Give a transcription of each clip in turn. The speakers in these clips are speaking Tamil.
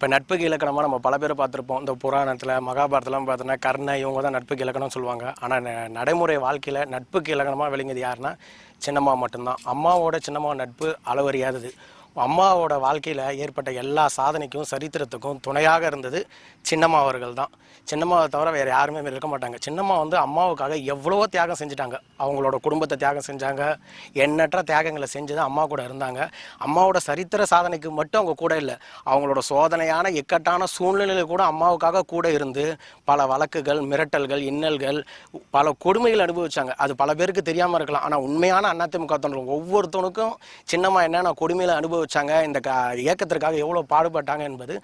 இப்போ நட்புக்கு இலக்கணமாக நம்ம பல பேர் பார்த்துருப்போம். இந்த புராணத்தில் மகாபாரதம்லாம் பார்த்தோன்னா கர்ண இவங்க தான் நட்புக்கு இலக்கணம்னு சொல்லுவாங்க. ஆனால் நடைமுறை வாழ்க்கையில் நட்புக்கு இலக்கணமாக விளங்கியது யாருன்னா சின்னம்மா மட்டும்தான். அம்மாவோட சின்னம்மா நட்பு அளவறியாதது. அம்மாவோட வாழ்க்கையில் ஏற்பட்ட எல்லா சாதனைக்கும் சரித்திரத்துக்கும் துணையாக இருந்தது சின்னம்மா அவர்கள் தான் சின்னம்மாவை தவிர வேறு யாருமே இருக்க மாட்டாங்க. சின்னம்மா வந்து அம்மாவுக்காக எவ்வளவோ தியாகம் செஞ்சுட்டாங்க. அவங்களோட குடும்பத்தை தியாகம் செஞ்சாங்க. எண்ணற்ற தியாகங்களை செஞ்சு தான் அம்மா கூட இருந்தாங்க. அம்மாவோட சரித்திர சாதனைக்கு மட்டும் அவங்க கூட இல்லை அவங்களோட சோதனையான இக்கட்டான சூழ்நிலையில் கூட அம்மாவுக்காக கூட இருந்து பல வழக்குகள் மிரட்டல்கள் இன்னல்கள் பல கொடுமைகள் அனுபவிச்சாங்க. அது பல பேருக்கு தெரியாமல் இருக்கலாம். ஆனால் உண்மையான அதிமுக தொண்டர்கள் ஒவ்வொருத்தனுக்கும் சின்னம்மா என்னென்ன அனுபவம் வச்சாங்க இந்த க இயக்கத்திற்காக எவ்வளோ பாடுபட்டாங்க என்பது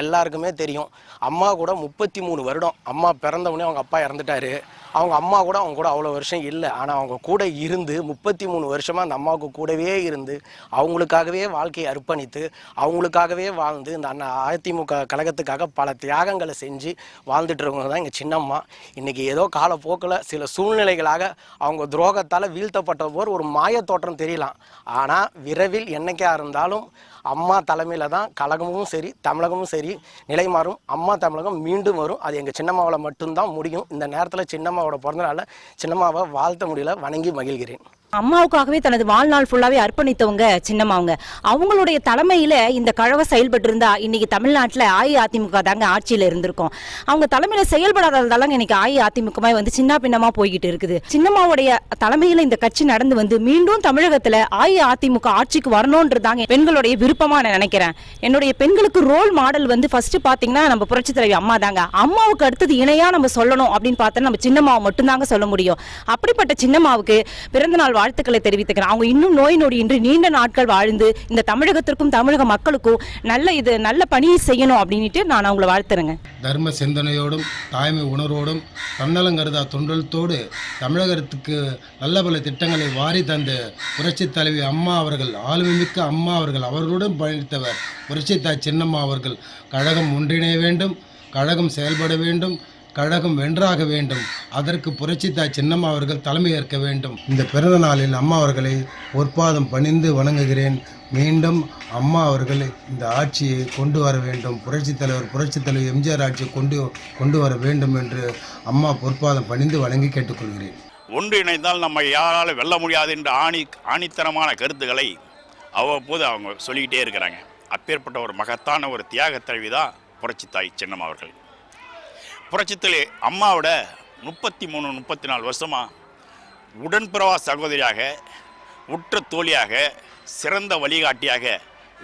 எல்லாருக்குமே தெரியும். அம்மா கூட முப்பத்தி மூணு வருடம். அம்மா பிறந்தவுடனே அவங்க அப்பா இறந்துட்டாரு. அவங்க அம்மா கூட அவங்க கூட அவ்வளோ வருஷம் இல்லை. ஆனால் அவங்க கூட இருந்து முப்பத்தி மூணு வருஷமாக அந்த அம்மாவுக்கு கூடவே இருந்து அவங்களுக்காகவே வாழ்க்கையை அர்ப்பணித்து அவங்களுக்காகவே வாழ்ந்து இந்த அண்ணா அதிமுக கழகத்துக்காக பல தியாகங்களை செஞ்சு வாழ்ந்துட்டு இருக்கவங்க தான் எங்கள் சின்னம்மா. இன்றைக்கி ஏதோ காலப்போக்கில் சில சூழ்நிலைகளாக அவங்க துரோகத்தால் வீழ்த்தப்பட்ட போர் ஒரு மாய தோற்றம் தெரியலாம். ஆனால் விரைவில் என்னைக்கா இருந்தாலும் அம்மா தலைமையில் தான் கழகமும் சரி தமிழகமும் சரி நிலை மாறும். அம்மா தமிழகம் மீண்டும் வரும். அது எங்கள் சின்னம்மாவில் மட்டும்தான் முடியும். இந்த நேரத்தில் சின்னம்மாவோட பிறந்தனால சின்னம்மாவை வாழ்த்த முடியல. வணங்கி மகிழ்கிறேன். அம்மாவுக்காகவே தனது வாழ்நாள் ஃபுல்லாவே அர்ப்பணித்தவங்க சின்னம்மாவங்க. அவங்களுடைய தலைமையில இந்த கழவை செயல்பட்டு இருந்தா இன்னைக்கு தமிழ்நாட்டில் அஇஅதிமுக தாங்க ஆட்சியில் இருந்திருக்கும். அவங்க தலைமையில செயல்படாததாலங்க இன்னைக்கு அஇஅதிமுகமே வந்து சின்ன பின்னமா போய்கிட்டு இருக்குது. சின்னம்மாவுடைய தலைமையில இந்த கட்சி நடந்து வந்து மீண்டும் தமிழகத்துல அஇஅதிமுக ஆட்சிக்கு வரணும்ன்றதாங்க பெண்களுடைய விருப்பமா நான் நினைக்கிறேன். என்னுடைய பெண்களுக்கு ரோல் மாடல் வந்து ஃபர்ஸ்ட் பாத்தீங்கன்னா நம்ம புரட்சி தலைவி அம்மா தாங்க. அம்மாவுக்கு அடுத்தது இணையா நம்ம சொல்லணும் அப்படின்னு பார்த்தா நம்ம சின்னம்மாவை மட்டும்தாங்க சொல்ல முடியும். அப்படிப்பட்ட சின்னம்மாவுக்கு பிறந்தநாள் வாழ்த்துக்களை தெரிவித்துக்கிறேன். அவங்க இன்னும் நோய் நொடி இன்றி நீண்ட நாட்கள் வாழ்ந்து இந்த தமிழகத்திற்கும் தமிழக மக்களுக்கும் நல்ல இது நல்ல பணியை செய்யணும் அப்படின்ட்டு நான் அவங்கள வாழ்த்துறேங்க. தர்ம சிந்தனையோடும் தாய்மை உணர்வோடும் தன்னலங்கருதா தொண்டலத்தோடு தமிழகத்துக்கு நல்ல பல திட்டங்களை வாரி தந்து புரட்சி தலைவி அம்மா அவர்கள் ஆளுமைமிக்க அம்மா அவர்கள் அவர்களுடன் பயணித்தவர் புரட்சித்தாய் சின்னம்மா அவர்கள். கழகம் ஒன்றிணைய வேண்டும் கழகம் செயல்பட வேண்டும் கழகம் வென்றாக வேண்டும். அதற்கு புரட்சித்தாய் சின்னம்மா அவர்கள் தலைமை ஏற்க வேண்டும். இந்த பிறந்த நாளில் அம்மா அவர்களை பொற்பாதம் பணிந்து வணங்குகிறேன். மீண்டும் அம்மா அவர்கள் இந்த ஆட்சியை கொண்டு வர வேண்டும். புரட்சித் தலைவர் புரட்சித் தலைவர் எம்ஜிஆர் ஆட்சியை கொண்டு கொண்டு வர வேண்டும் என்று அம்மா பொற்பாதம் பணிந்து வணங்கி கேட்டுக்கொள்கிறேன். ஒன்று இணைந்தால் நம்ம யாராலும் வெல்ல முடியாது என்ற ஆணி ஆணித்தனமான கருத்துக்களை அவ்வப்போது அவங்க சொல்லிக்கிட்டே இருக்கிறாங்க. அப்பேற்பட்ட ஒரு மகத்தான ஒரு தியாக தலைவி தான் புரட்சித்தாய் சின்னம் அவர்கள். புரட்சித்தலை அம்மாவோட முப்பத்தி மூணு முப்பத்தி நாலு வருஷமாக உடன்பிறவா சகோதரியாக உற்ற தோழியாக சிறந்த வழிகாட்டியாக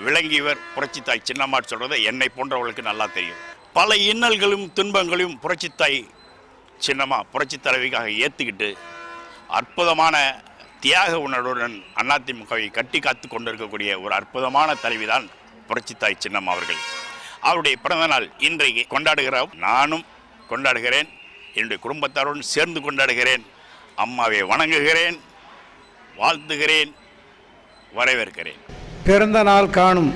விளங்கியவர் புரட்சித்தாய் சின்னம்மாட் சொல்கிறத என்னை போன்றவர்களுக்கு நல்லா தெரியும். பல இன்னல்களும் துன்பங்களையும் புரட்சித்தாய் சின்னம்மா புரட்சி தலைவிக்காக ஏற்றுக்கிட்டு அற்புதமான தியாக உணர்வுடன் அதிமுகவை கட்டி காத்து கொண்டிருக்கக்கூடிய ஒரு அற்புதமான தலைவிதான் புரட்சித்தாய் சின்னம்மா அவர்கள். அவருடைய பிறந்த நாள் இன்றைக்கு கொண்டாடுகிறோம். நானும் கொண்டாடுகிறேன். என்னுடைய குடும்பத்தாருடன் சேர்ந்து கொண்டாடுகிறேன். அம்மாவை வணங்குகிறேன். வாழ்த்துகிறேன். வரவேற்கிறேன். பிறந்த நாள் காணும்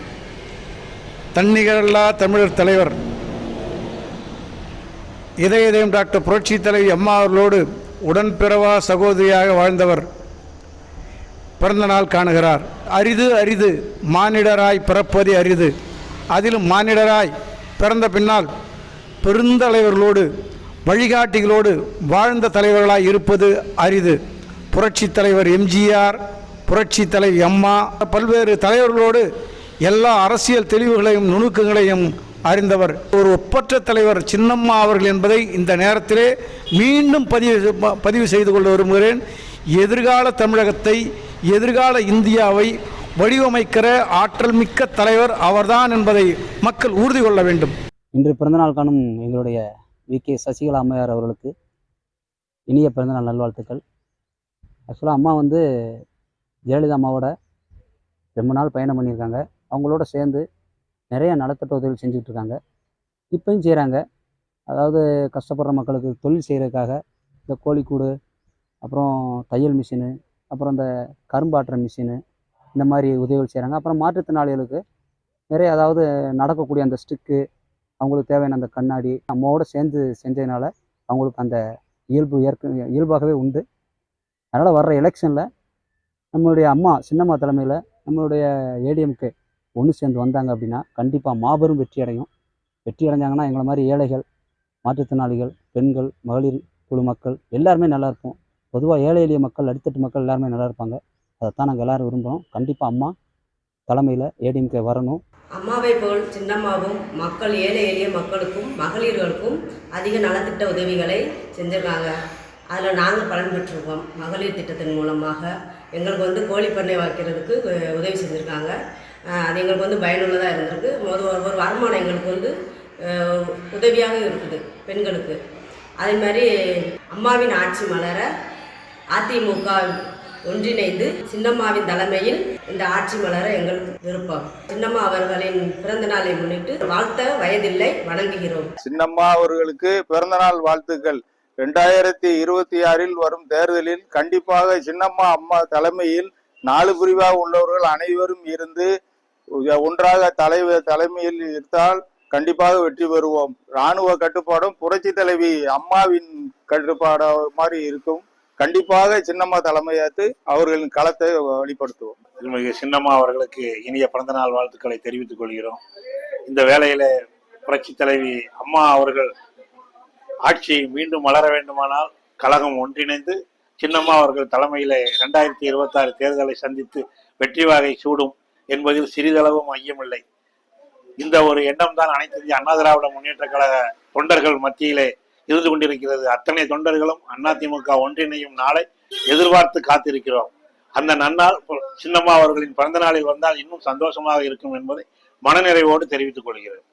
தன்னிகரல்லா தமிழர் தலைவர் இதய இதயம் டாக்டர் புரட்சி தலைவி அம்மா அவர்களோடு உடன்பிறவா சகோதரியாக வாழ்ந்தவர் பிறந்த நாள் காணுகிறார். அரிது அரிது மானிடராய் பிறப்பது அரிது. அதிலும் மானிடராய் பிறந்த பின்னால் பெருந்தலைவர்களோடு வழிகாட்டிகளோடு வாழ்ந்த தலைவர்களாய் இருப்பது அரிது. புரட்சி தலைவர் எம்ஜிஆர் புரட்சி தலைவி அம்மா பல்வேறு தலைவர்களோடு எல்லா அரசியல் தெளிவுகளையும் நுணுக்கங்களையும் அறிந்தவர். ஒரு ஒப்பற்ற தலைவர் சின்னம்மா அவர்கள் என்பதை இந்த நேரத்திலே மீண்டும் பதிவு பதிவு செய்து கொள்ள விரும்புகிறேன். எதிர்கால தமிழகத்தை எதிர்கால இந்தியாவை வடிவமைக்கிற ஆற்றல் மிக்க தலைவர் அவர்தான் என்பதை மக்கள் உறுதி கொள்ள வேண்டும். இன்று பிறந்தநாள் காணும் எங்களுடைய வி. கே. சசிகலா அம்மையார் அவர்களுக்கு இனிய பிறந்தநாள் நல்வாழ்த்துக்கள். ஆக்சுவலாக அம்மா வந்து ஜெயலலிதா அம்மாவோட ரொம்ப நாள் பயணம் பண்ணியிருக்காங்க. அவங்களோட சேர்ந்து நிறைய நலத்திட்ட உதவிகள் செஞ்சுட்டு இருக்காங்க இப்பயும் செய்கிறாங்க அதாவது கஷ்டப்படுற மக்களுக்கு தொழில் செய்கிறதுக்காக இந்த கோழிக்கூடு அப்புறம் தையல் மிஷினு அப்புறம் இந்த கரும்பாட்டுற மிஷினு இந்த மாதிரி உதவிகள் செய்கிறாங்க அப்புறம் மாற்றுத்திறனாளிகளுக்கு நிறைய அதாவது நடக்கக்கூடிய அந்த ஸ்டிக்கு அவங்களுக்கு தேவையான அந்த கண்ணாடி நம்மோடு சேர்ந்து செஞ்சதுனால அவங்களுக்கு அந்த இயல்பு ஏற்க இயல்பாகவே உண்டு. அதனால் வர்ற எலெக்ஷனில் நம்மளுடைய அம்மா சின்னம்மா தலைமையில் நம்மளுடைய ஏடிஎம்கே ஒன்று சேர்ந்து வந்தாங்க அப்படின்னா கண்டிப்பாக மாபெரும் வெற்றி அடையும். வெற்றி அடைஞ்சாங்கன்னா எங்களை மாதிரி ஏழைகள் மாற்றுத்திறனாளிகள் பெண்கள் மகளிர் குழு மக்கள் எல்லாருமே நல்லா இருப்போம். பொதுவாக ஏழை எளிய மக்கள் அடித்தட்டு மக்கள் எல்லாருமே நல்லா இருப்பாங்க. அதைத்தான் நாங்கள் எல்லோரும் விரும்புகிறோம் கண்டிப்பாக அம்மா தலைமையில் ஏடிஎம்கே வரணும். அம்மாவை போல் சின்னம்மாவும் மக்கள் ஏழை எளிய மக்களுக்கும் மகளிர்களுக்கும் அதிக நலத்திட்ட உதவிகளை செஞ்சுருக்காங்க. அதில் நாங்கள் பலன் பெற்றிருக்கோம். மகளிர் திட்டத்தின் மூலமாக எங்களுக்கு வந்து கோழி பண்ணை வைக்கிறதுக்கு உதவி செஞ்சுருக்காங்க. அது எங்களுக்கு வந்து பயனுள்ளதாக இருந்திருக்கு. ஒரு ஒரு வருமானம் எங்களுக்கு வந்து உதவியாக இருக்குது பெண்களுக்கு. அதே மாதிரி அம்மாவின் ஆட்சி மலர அதிமுக ஒன்றிணைந்து சின்னம்மாவின் தலைமையில் இந்த ஆட்சி மலர எங்களுக்கு விருப்பம். சின்னம்மா அவர்களின் பிறந்த நாளை முன்னிட்டு வாழ்த்த வயதில்லை வணங்குகிறோம். சின்னம்மா அவர்களுக்கு பிறந்தநாள் வாழ்த்துக்கள். ரெண்டாயிரத்தி இருபத்தி ஆறில் வரும் தேர்தலில் கண்டிப்பாக சின்னம்மா அம்மா தலைமையில் நாலு பிரிவாக உள்ளவர்கள் அனைவரும் இருந்து ஒன்றாக தலைவர் தலைமையில் இருந்தால் கண்டிப்பாக வெற்றி பெறுவோம். ராணுவ கட்டுப்பாடும் புரட்சி தலைவி அம்மாவின் கட்டுப்பாடு மாதிரி இருக்கும். கண்டிப்பாக சின்னம்மா தலைமையேற்று அவர்களின் களத்தை வெளிப்படுத்துவோம். திருமிகு சின்னம்மா அவர்களுக்கு இனிய பிறந்தநாள் வாழ்த்துக்களை தெரிவித்துக் கொள்கிறோம். இந்த வேளையில புரட்சி தலைவி அம்மா அவர்கள் ஆட்சி மீண்டும் மலர வேண்டுமானால் கழகம் ஒன்றிணைந்து சின்னம்மா அவர்கள் தலைமையில இரண்டாயிரத்தி இருபத்தி ஆறு தேர்தலை சந்தித்து வெற்றி வாகை சூடும் என்பதில் சிறிதளவும் ஐயமில்லை. இந்த ஒரு எண்ணம் தான் அனைத்து இந்திய அண்ணா திராவிட முன்னேற்ற கழக தொண்டர்கள் மத்தியிலே இருந்து கொண்டிருக்கிறது. அத்தனை தொண்டர்களும் அதிமுக ஒன்றிணையும் நாளை எதிர்பார்த்து காத்திருக்கிறோம். அந்த நன்னாள் சின்னம்மா அவர்களின் பிறந்த நாளில் வந்தால் இன்னும் சந்தோஷமாக இருக்கும் என்பதை மனநிறைவோடு தெரிவித்துக் கொள்கிறேன்.